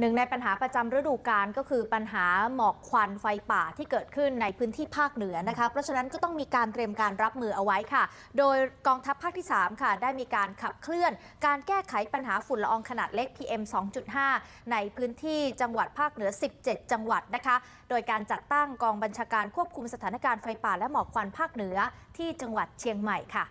หนึ่งในปัญหาประจำฤดูกาลก็คือปัญหาหมอกควันไฟป่าที่เกิดขึ้นในพื้นที่ภาคเหนือนะคะ เพราะฉะนั้นก็ต้องมีการเตรียมการรับมือเอาไว้ค่ะ โดยกองทัพภาคที่ 3 ค่ะ ได้มีการขับเคลื่อน การแก้ไขปัญหาฝุ่นละอองขนาดเล็ก PM 2.5 ในพื้นที่จังหวัดภาคเหนือ 17 จังหวัดนะคะ โดยการจัดตั้งกองบัญชาการควบคุมสถานการณ์ไฟป่าและหมอกควันภาคเหนือที่จังหวัดเชียงใหม่ค่ะ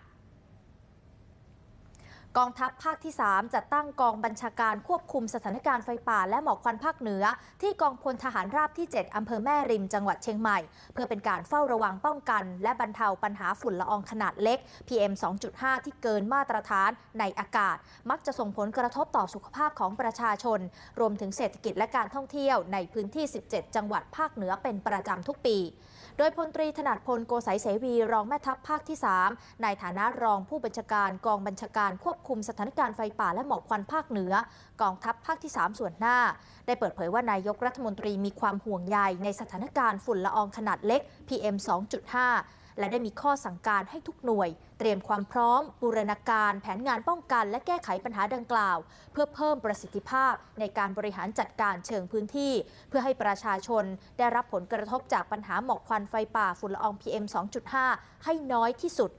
กองทัพภาคที่ 3 จัดตั้งกองบัญชาการควบคุมสถานการณ์ไฟป่าและหมอกควันภาคเหนือ ที่กองพลทหารราบที่ 7 อำเภอแม่ริมจังหวัดเชียงใหม่ เพื่อเป็นการเฝ้าระวังป้องกัน และบรรเทาปัญหาฝุ่นละอองขนาดเล็ก PM 2.5 ที่เกินมาตรฐานในอากาศ มักจะส่งผลกระทบต่อสุขภาพของประชาชน รวมถึงเศรษฐกิจและการท่องเที่ยวในพื้นที่ 17 จังหวัดภาคเหนือเป็นประจำทุกปี โดยพลตรีถนัดพลโกสัยเสวีรองแม่ทัพภาคที่ 3 ในฐานะรองผู้บัญชาการกองบัญชาการควบคุมสถานการณ์ไฟป่าและหมอกควันภาคเหนือ กองทัพภาคที่ 3 ส่วนหน้า ได้เปิดเผยว่านายกรัฐมนตรีมีความห่วงใยในสถานการณ์ฝุ่นละอองขนาดเล็ก PM 2.5 และได้มีข้อสั่งการให้ทุกหน่วย เตรียมความพร้อม บูรณาการ แผนงานป้องกัน และแก้ไขปัญหาดังกล่าว เพื่อเพิ่มประสิทธิภาพในการบริหารจัดการเชิงพื้นที่ เพื่อให้ประชาชนได้รับผลกระทบจากปัญหาหมอกควันไฟป่าฝุ่นละออง PM 2.5 ให้น้อยที่สุด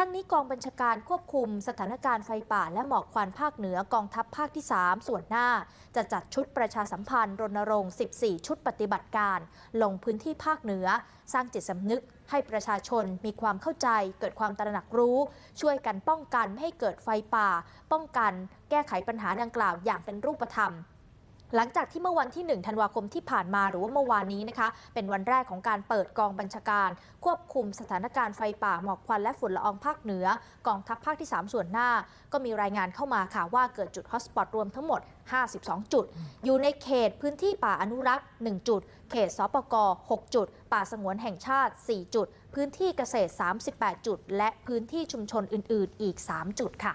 ทั้งนี้กองบัญชาการควบคุมสถานการณ์ไฟป่าและหมอกควันภาคเหนือกองทัพภาคที่ 3 ส่วนหน้า จะจัดชุดประชาสัมพันธ์รณรงค์ 14 ชุดปฏิบัติการ ลงพื้นที่ภาคเหนือ สร้างจิตสำนึกให้ประชาชนมีความเข้าใจ เกิดความตระหนักรู้ ช่วยกันป้องกันไม่ให้เกิดไฟป่า ป้องกัน แก้ไขปัญหาดังกล่าวอย่างเป็นรูปธรรม หลังจากที่เมื่อวันที่ 1 ธันวาคมที่ผ่านมาหรือว่าเมื่อวานนี้นะคะ เป็นวันแรกของการเปิดกองบัญชาการ ควบคุมสถานการณ์ไฟป่าหมอกควันและฝุ่นละอองภาคเหนือกองทัพภาคที่ 3 ส่วนหน้า ก็มีรายงานเข้ามาค่ะว่าเกิดจุดฮอตสปอตรวมทั้งหมด 52 จุด อยู่ในเขตพื้นที่ป่าอนุรักษ์ 1 จุด เขตสปก 6 จุด ป่าสงวนแห่งชาติ 4 จุด พื้นที่เกษตร 38 จุด และพื้นที่ชุมชนอื่น ๆ อีก 3 จุดค่ะ